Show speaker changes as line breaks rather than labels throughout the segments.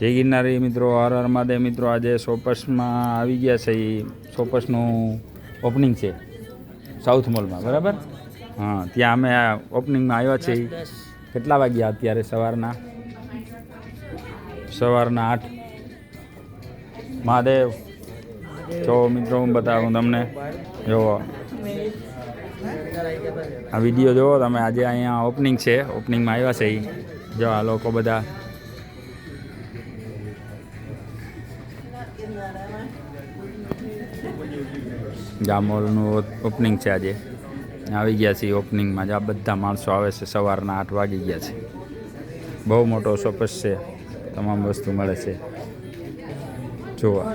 જય ગિરનારી મિત્રો હર હર મહાદેવ મિત્રો. આજે સોપસમાં આવી ગયા છે એ સોપસનું ઓપનિંગ છે સાઉથ મોલમાં બરાબર? હા ત્યાં અમે આ ઓપનિંગમાં આવ્યા છીએ. કેટલા વાગ્યા અત્યારે સવારના? સવારના આઠ. મહાદેવ જો મિત્રો હું બતાવું તમને. જોવો આ વીડિયો જોવો તમે આજે અહીંયા ઓપનિંગ છે. ઓપનિંગમાં આવ્યા છે એ જો આ લોકો બધા જામોલનું ઓપનિંગ છે આજે. આવી ગયા છે ઓપનિંગમાં જ આ બધા માણસો આવે છે સવારના આઠ વાગી ગયા છે. બહુ મોટો શોપસ છે. તમામ વસ્તુ મળે છે. જોવા.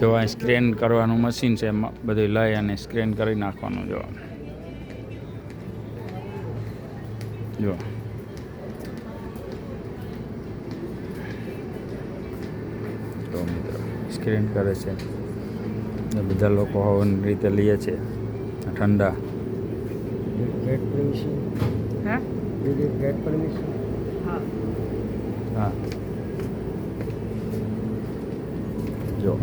જો આ સ્ક્રેન કરવાનું મશીન છે. બધું લઈ અને સ્ક્રેન કરી નાખવાનું જો જો મિત્રો સ્ક્રીન કરે છે. એ બધા લોકો હવાની રીતે લે છે. ઠંડા.
હા?
જો.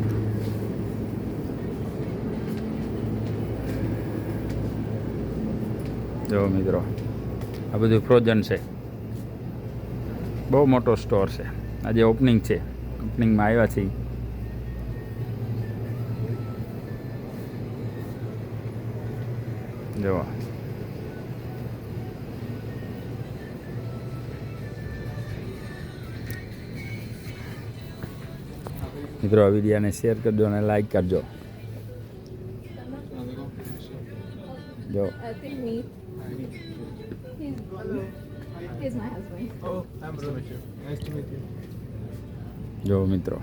જો મિત્રો આ બધું ફ્રોઝન છે. બહુ મોટો સ્ટોર છે. આજે ઓપનિંગ છે. ઓપનિંગમાં આવ્યા છીએ જો મિત્રો આ વિડીયોને શેર કરજો અને લાઈક કરજો જો
he's my husband.
Oh, I'm Ramesh. Nice to meet you.
જો મિત્રો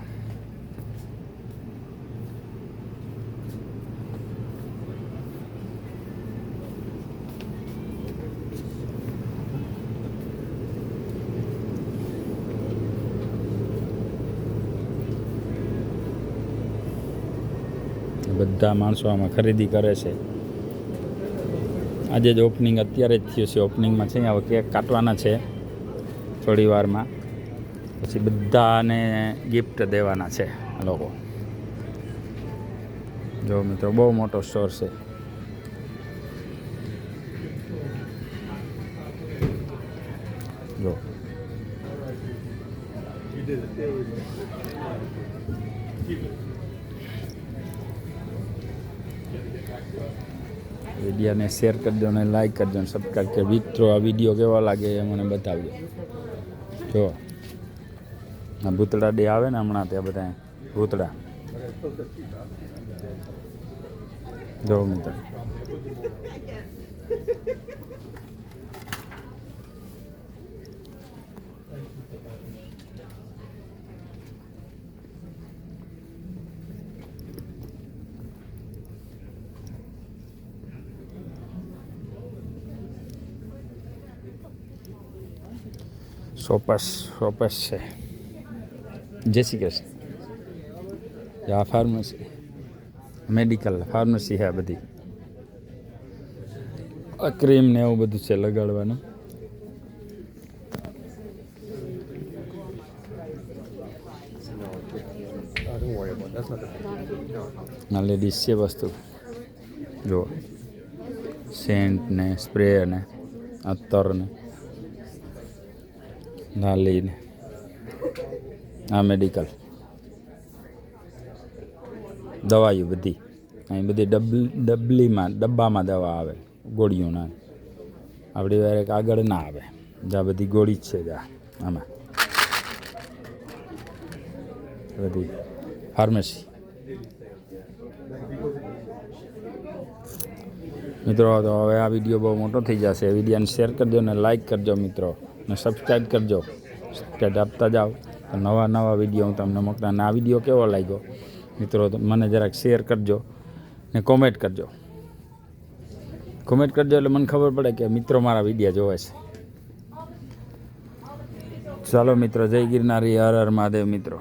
બધા માણસો આમાં ખરીદી કરે છે. આજે જ ઓપનિંગ અત્યારે જ થયું છે. ઓપનિંગમાં છે. હવે કેક કાટવાના છે થોડી વારમાં. પછી બધાને ગિફ્ટ દેવાના છે લોકો. જો મિત્રો, બહુ મોટો સ્ટોર છે. જો. વિડીયોને શેર કરજો અને લાઈક કરજો અને સબસ્ક્રાઈબ કે મિત્રો, આ વીડિયો કેવા લાગે એ મને બતાવજો. જો. ભૂતળા ડે આવે ને હમણાં ત્યાં બધા ભૂતળા. જો મિત્ર. સોપસ સોપસ છે. જય શ્રી કૃષ્ણ. આ ફાર્મસી મેડિકલ ફાર્મસી આ બધી. આ ક્રીમ ને એવું બધું છે લગાડવાનું. લેડીઝ છે વસ્તુ. જો સેન્ટ ને સ્પ્રે ને અત્તર ને, નાલી ને. આ મેડિકલ દવાઈઓ બધી. અહીં બધી ડબલી ડબલીમાં, ડબ્બામાં દવા આવે, ગોળીઓના. આપણી વારે આગળ ના આવે. જા બધી ગોળી જ છે જા, આમાં. બધી. ફાર્મસી. મિત્રો, તો હવે આ વીડિયો બહુ મોટો થઈ જશે. વિડીયોને શેર કરજો ને લાઇક કરજો મિત્રો. ને સબસ્ક્રાઈબ કરજો. સબસ્ક્રાઈબ આપતા જાઓ. તો નવા નવા વીડિયો હું તમને મોકલા અને આ વીડિયો કેવો લાગ્યો? મિત્રો મને જરાક શેર કરજો ને કોમેન્ટ કરજો. કોમેન્ટ કરજો એટલે મને ખબર પડે કે મિત્રો મારા વીડિયો જોવે છે. ચાલો મિત્રો, જય ગિરનારી, હર હર મહાદેવ મિત્રો.